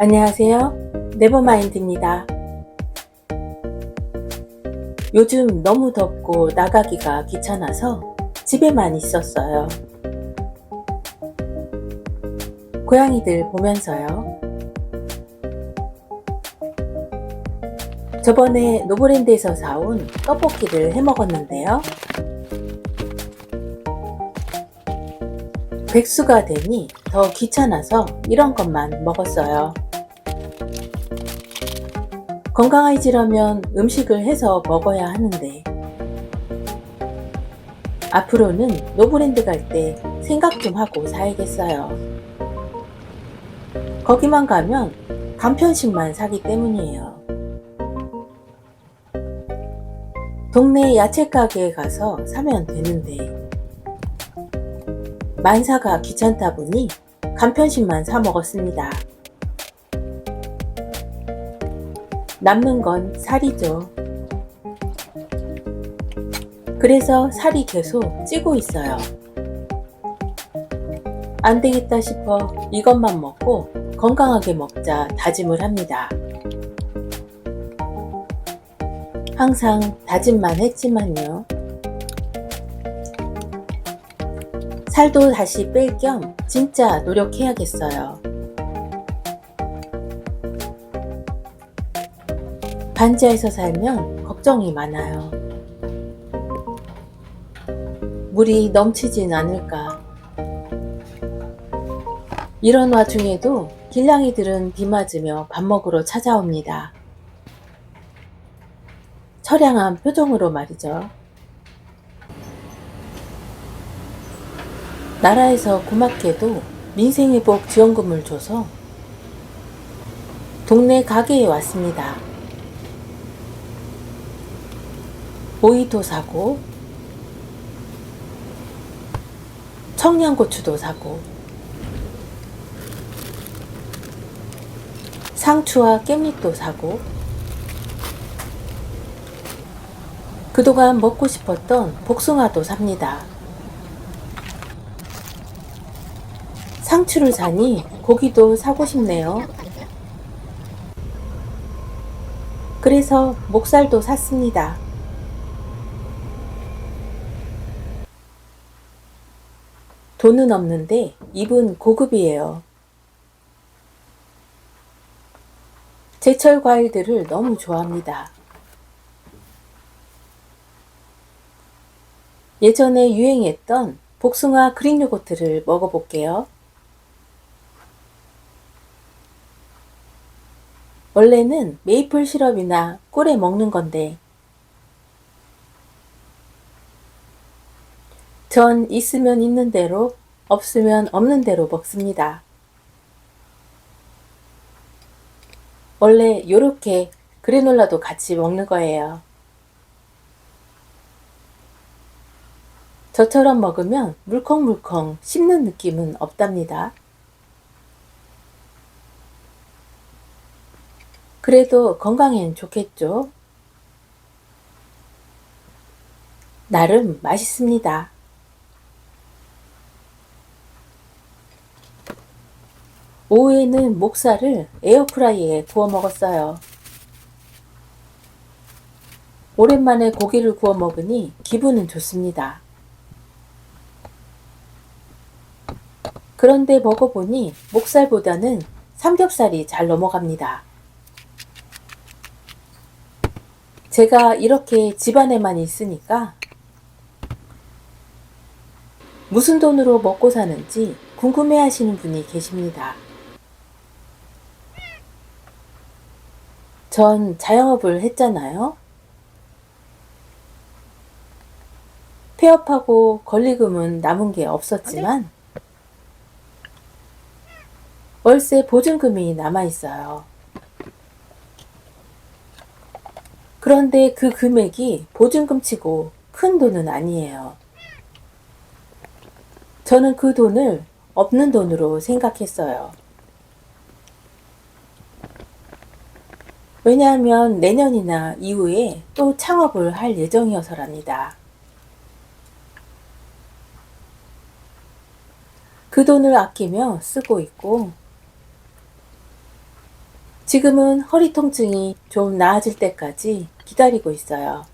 안녕하세요. 네버마인드입니다. 요즘 너무 덥고 나가기가 귀찮아서 집에만 있었어요. 고양이들 보면서요. 저번에 노브랜드에서 사온 떡볶이를 해 먹었는데요. 백수가 되니 더 귀찮아서 이런 것만 먹었어요. 건강해지려면 음식을 해서 먹어야 하는데 앞으로는 노브랜드 갈 때 생각 좀 하고 사야겠어요. 거기만 가면 간편식만 사기 때문이에요. 동네 야채 가게에 가서 사면 되는데 만사가 귀찮다 보니 간편식만 사 먹었습니다. 남는 건 살이죠. 그래서 살이 계속 찌고 있어요. 안 되겠다 싶어 이것만 먹고 건강하게 먹자 다짐을 합니다. 항상 다짐만 했지만요. 살도 다시 뺄 겸 진짜 노력해야겠어요. 반지하에서 살면 걱정이 많아요. 물이 넘치진 않을까. 이런 와중에도 길냥이들은 비 맞으며 밥 먹으러 찾아옵니다. 처량한 표정으로 말이죠. 나라에서 고맙게도 민생회복 지원금을 줘서 동네 가게에 왔습니다. 오이도 사고, 청양고추도 사고, 상추와 깻잎도 사고, 그동안 먹고 싶었던 복숭아도 삽니다. 상추를 사니 고기도 사고 싶네요. 그래서 목살도 샀습니다. 돈은 없는데 입은 고급이에요. 제철 과일들을 너무 좋아합니다. 예전에 유행했던 복숭아 그릭 요거트를 먹어볼게요. 원래는 메이플 시럽이나 꿀에 먹는 건데 전 있으면 있는 대로 없으면 없는 대로 먹습니다. 원래 요렇게 그래놀라도 같이 먹는 거예요. 저처럼 먹으면 물컹물컹 씹는 느낌은 없답니다. 그래도 건강엔 좋겠죠? 나름 맛있습니다. 오후에는 목살을 에어프라이에 구워 먹었어요. 오랜만에 고기를 구워 먹으니 기분은 좋습니다. 그런데 먹어보니 목살보다는 삼겹살이 잘 넘어갑니다. 제가 이렇게 집안에만 있으니까 무슨 돈으로 먹고 사는지 궁금해 하시는 분이 계십니다. 전 자영업을 했잖아요. 폐업하고 권리금은 남은 게 없었지만 월세 보증금이 남아 있어요. 그런데 그 금액이 보증금 치고 큰 돈은 아니에요. 저는 그 돈을 없는 돈으로 생각했어요. 왜냐하면 내년이나 이후에 또 창업을 할 예정이어서랍니다. 그 돈을 아끼며 쓰고 있고, 지금은 허리 통증이 좀 나아질 때까지 기다리고 있어요.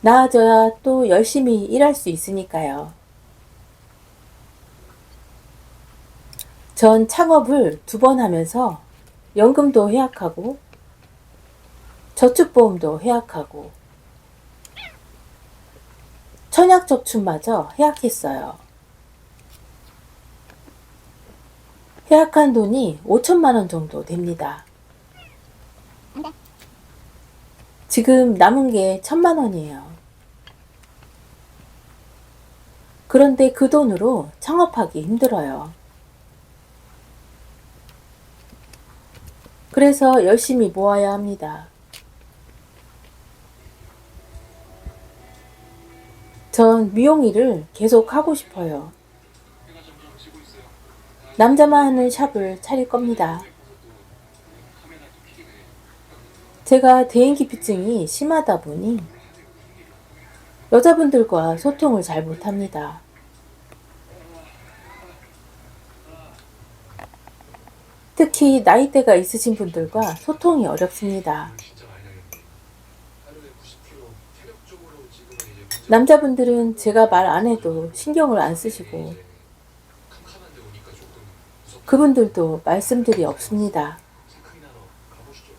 나아져야 또 열심히 일할 수 있으니까요. 전 창업을 두 번 하면서 연금도 해약하고 저축보험도 해약하고 천약저축마저 해약했어요. 해약한 돈이 5천만 원 정도 됩니다. 지금 남은 게 천만 원이에요. 그런데 그 돈으로 창업하기 힘들어요. 그래서 열심히 모아야 합니다. 전 미용 일을 계속 하고 싶어요. 남자만 하는 샵을 차릴 겁니다. 제가 대인기피증이 심하다 보니 여자분들과 소통을 잘 못합니다. 특히 나이대가 있으신 분들과 소통이 어렵습니다. 진짜 많이 하겠네. 하루에 90kg 체력적으로 지금은 이제 문제 남자분들은 제가 말 안 해도 신경을 안 쓰시고 그분들도 말씀들이 없습니다. 생각이 나러 가보시죠.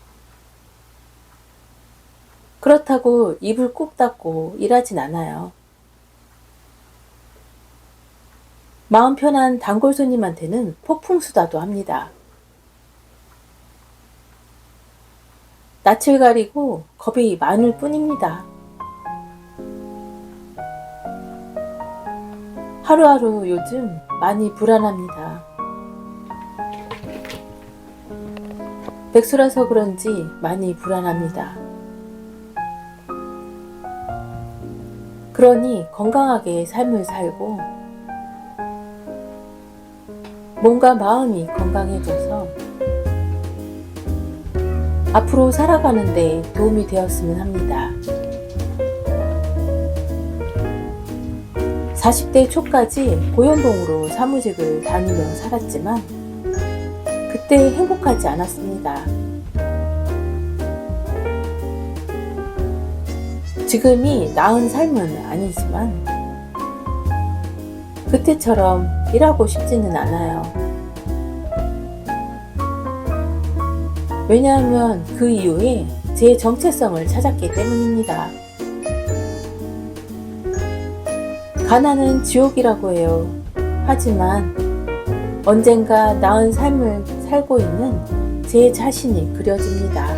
그렇다고 입을 꾹 닫고 일하진 않아요. 마음 편한 단골 손님한테는 폭풍수다도 합니다. 낯을 가리고 겁이 많을 뿐입니다. 하루하루 요즘 많이 불안합니다. 백수라서 그런지 많이 불안합니다. 그러니 건강하게 삶을 살고 몸과 마음이 건강해져서 앞으로 살아가는데 도움이 되었으면 합니다. 40대 초까지 고연봉으로 사무직을 다니며 살았지만 그때 행복하지 않았습니다. 지금이 나은 삶은 아니지만 그때처럼 일하고 싶지는 않아요. 왜냐하면 그 이후에 제 정체성을 찾았기 때문입니다. 가난은 지옥이라고 해요. 하지만 언젠가 나은 삶을 살고 있는 제 자신이 그려집니다.